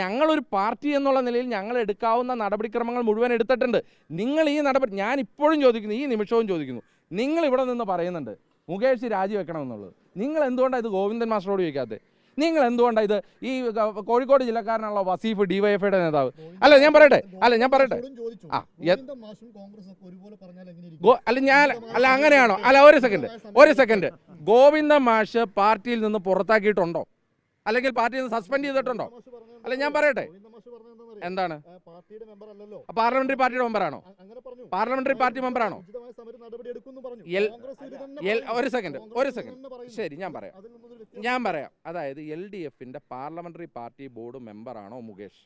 ഞങ്ങളൊരു പാർട്ടി എന്നുള്ള നിലയിൽ ഞങ്ങൾ എടുക്കാവുന്ന നടപടിക്രമങ്ങൾ മുഴുവൻ എടുത്തിട്ടുണ്ട്. നിങ്ങൾ ഈ നടപടി ഞാൻ ഇപ്പോഴും ചോദിക്കുന്നു ഈ നിമിഷവും ചോദിക്കുന്നു. നിങ്ങൾ ഇവിടെ നിന്ന് പറയുന്നുണ്ട് മുകേഷ് രാജിവെക്കണമെന്നുള്ളത്. നിങ്ങൾ എന്തുകൊണ്ടാണ് ഇത് ഗോവിന്ദൻ മാസ്റ്ററോട് ചോദിക്കാത്തത് നിങ്ങൾ എന്തുകൊണ്ടാണ് ഇത് ഈ കോഴിക്കോട് ജില്ലക്കാരനുള്ള വസീഫ് ഡിവൈഎഫ്ഐയുടെ നേതാവ്? അല്ല ഞാൻ പറയട്ടെ അല്ല ഞാൻ പറയട്ടെ. ആ, അല്ല ഞാൻ അല്ല അങ്ങനെയാണോ? അല്ല ഒരു സെക്കൻഡ് ഒരു സെക്കൻഡ്. ഗോവിന്ദ മാഷ് പാർട്ടിയിൽ നിന്ന് പുറത്താക്കിയിട്ടുണ്ടോ? അല്ലെങ്കിൽ പാർട്ടിയിൽ നിന്ന് സസ്പെൻഡ് ചെയ്തിട്ടുണ്ടോ? അല്ല ഞാൻ പറയട്ടെ. എന്താണ്? പാർലമെന്ററി പാർട്ടിയുടെ മെമ്പറാണോ? Parliamentary party മെമ്പറാണോ. ഒരു സെക്കൻഡ് ഒരു സെക്കൻഡ് ശരി ഞാൻ പറയാം. ഞാൻ പറയാം. അതായത് എൽ ഡി എഫിന്റെ പാർലമെന്ററി പാർട്ടി ബോർഡ് മെമ്പറാണോ മുകേഷ്?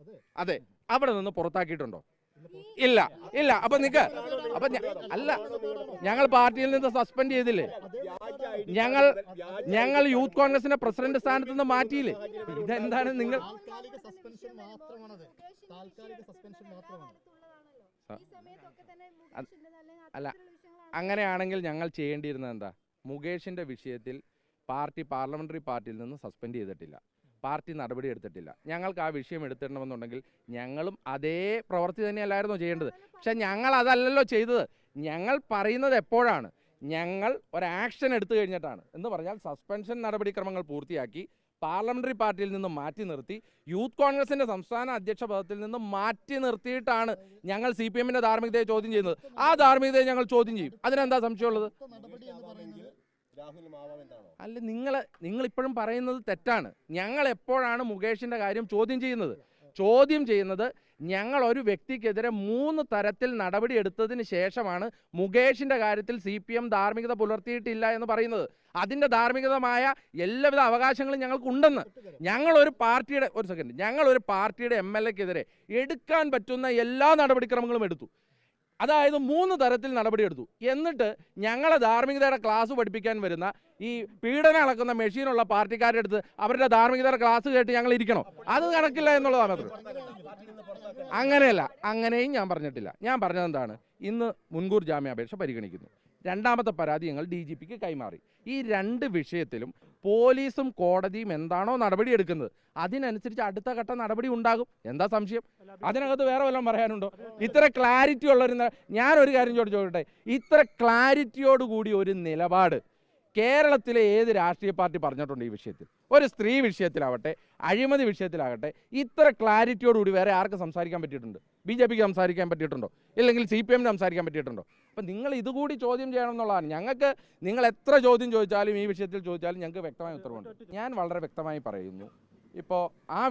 അതെ. അതെ. അവിടെ നിന്ന് പുറത്താക്കിയിട്ടുണ്ടോ? ഇല്ല ഇല്ല അപ്പൊ നിക്ക് അപ്പൊ അല്ല ഞങ്ങൾ പാർട്ടിയിൽ നിന്ന് സസ്പെൻഡ് ചെയ്തില്ലേ? ഞങ്ങൾ ഞങ്ങൾ യൂത്ത് കോൺഗ്രസിന്റെ പ്രസിഡന്റ് സ്ഥാനത്ത് നിന്ന് മാറ്റിയില്ലേ? ഇതെന്താണ് നിങ്ങൾ. അല്ല, അങ്ങനെയാണെങ്കിൽ ഞങ്ങൾ ചെയ്യേണ്ടിയിരുന്നത് എന്താ? മുകേഷിന്റെ വിഷയത്തിൽ പാർട്ടി പാർലമെന്ററി പാർട്ടിയിൽ നിന്ന് സസ്പെൻഡ് ചെയ്തിട്ടില്ല. പാർട്ടി നടപടി എടുത്തിട്ടില്ല. ഞങ്ങൾക്ക് ആ വിഷയം എടുത്തിടണമെന്നുണ്ടെങ്കിൽ ഞങ്ങളും അതേ പ്രവൃത്തി തന്നെയല്ലായിരുന്നു ചെയ്യേണ്ടത്. പക്ഷെ ഞങ്ങൾ അതല്ലല്ലോ ചെയ്തത്. ഞങ്ങൾ പറയുന്നത് എപ്പോഴാണ്? ഞങ്ങൾ ഒരാക്ഷൻ എടുത്തു കഴിഞ്ഞിട്ടാണ്. എന്ന് പറഞ്ഞാൽ സസ്പെൻഷൻ നടപടിക്രമങ്ങൾ പൂർത്തിയാക്കി പാർലമെന്ററി പാർട്ടിയിൽ നിന്ന് മാറ്റി നിർത്തി യൂത്ത് കോൺഗ്രസിന്റെ സംസ്ഥാന അധ്യക്ഷ പദത്തിൽ നിന്ന് മാറ്റി നിർത്തിയിട്ടാണ് ഞങ്ങൾ സി പി എമ്മിന്റെ ധാർമ്മികതയെ ചോദ്യം ചെയ്യുന്നത്. ആ ധാർമ്മികതയെ ഞങ്ങൾ ചോദ്യം ചെയ്യും. അതിനെന്താ സംശയമുള്ളത്? അല്ല നിങ്ങൾ നിങ്ങൾ ഇപ്പോഴും പറയുന്നത് തെറ്റാണ്. ഞങ്ങൾ എപ്പോഴാണ് മുകേഷിന്റെ കാര്യം ചോദ്യം ചെയ്യുന്നത്? ചോദ്യം ചെയ്യുന്നത് ഞങ്ങൾ ഒരു വ്യക്തിക്കെതിരെ മൂന്ന് തരത്തിൽ നടപടി എടുത്തതിന് ശേഷമാണ് മുകേഷിന്റെ കാര്യത്തിൽ സി പി എം ധാർമ്മികത പുലർത്തിയിട്ടില്ല എന്ന് പറയുന്നത്. അതിന്റെ ധാർമ്മികതമായ എല്ലാവിധ അവകാശങ്ങളും ഞങ്ങൾക്കുണ്ടെന്ന് ഞങ്ങൾ ഒരു പാർട്ടിയുടെ ഒരു സെക്കൻഡ് ഞങ്ങൾ ഒരു പാർട്ടിയുടെ എം എൽ എക്കെതിരെ എടുക്കാൻ പറ്റുന്ന എല്ലാ നടപടിക്രമങ്ങളും എടുത്തു. അതായത് മൂന്ന് തരത്തിൽ നടപടിയെടുത്തു. എന്നിട്ട് ഞങ്ങളെ ധാർമ്മികതയുടെ ക്ലാസ് പഠിപ്പിക്കാൻ വരുന്ന ഈ പീഡനം അളക്കുന്ന മെഷീനുള്ള പാർട്ടിക്കാരുടെ അടുത്ത് അവരുടെ ധാർമ്മികതയുടെ ക്ലാസ് കേട്ട് ഞങ്ങൾ ഇരിക്കണോ? അത് കണക്കില്ല എന്നുള്ളതാണ് അത് അങ്ങനെയല്ല അങ്ങനെയും ഞാൻ പറഞ്ഞിട്ടില്ല. ഞാൻ പറഞ്ഞത് എന്താണ്? ഇന്ന് മുൻകൂർ ജാമ്യാപേക്ഷ പരിഗണിക്കുന്നു. രണ്ടാമത്തെ പരാതി ഞങ്ങൾ ഡി ജി പിക്ക് കൈമാറി. ഈ രണ്ട് വിഷയത്തിലും പോലീസും കോടതിയും എന്താണോ നടപടി എടുക്കുന്നത്. അതിനനുസരിച്ച് അടുത്ത ഘട്ട നടപടി ഉണ്ടാകും. എന്താ സംശയം? അതിനകത്ത് വേറെ വല്ലതും പറയാനുണ്ടോ? ഇത്ര ക്ലാരിറ്റി ഉള്ളൊരു ഒരു കാര്യം ചോദിച്ചോട്ടെ. ഇത്ര ക്ലാരിറ്റിയോടുകൂടി ഒരു നിലപാട് കേരളത്തിലെ ഏത് രാഷ്ട്രീയ പാർട്ടി പറഞ്ഞിട്ടുണ്ട് ഈ വിഷയത്തിൽ? ഒരു സ്ത്രീ വിഷയത്തിലാവട്ടെ അഴിമതി വിഷയത്തിലാകട്ടെ ഇത്ര ക്ലാരിറ്റിയോടുകൂടി വേറെ ആർക്ക് സംസാരിക്കാൻ പറ്റിയിട്ടുണ്ട്? ബി ജെ പിക്ക് സംസാരിക്കാൻ പറ്റിയിട്ടുണ്ടോ? ഇല്ലെങ്കിൽ സി പി എമ്മിന് സംസാരിക്കാൻ പറ്റിയിട്ടുണ്ടോ? അപ്പം നിങ്ങൾ ഇതുകൂടി ചോദ്യം ചെയ്യണം എന്നുള്ളതാണ്. ഞങ്ങൾക്ക് നിങ്ങൾ എത്ര ചോദ്യം ചോദിച്ചാലും ഈ വിഷയത്തിൽ ചോദിച്ചാലും ഞങ്ങൾക്ക് വ്യക്തമായ ഉത്തരവുണ്ട്. ഞാൻ വളരെ വ്യക്തമായി പറയുന്നു. ഇപ്പോൾ ആ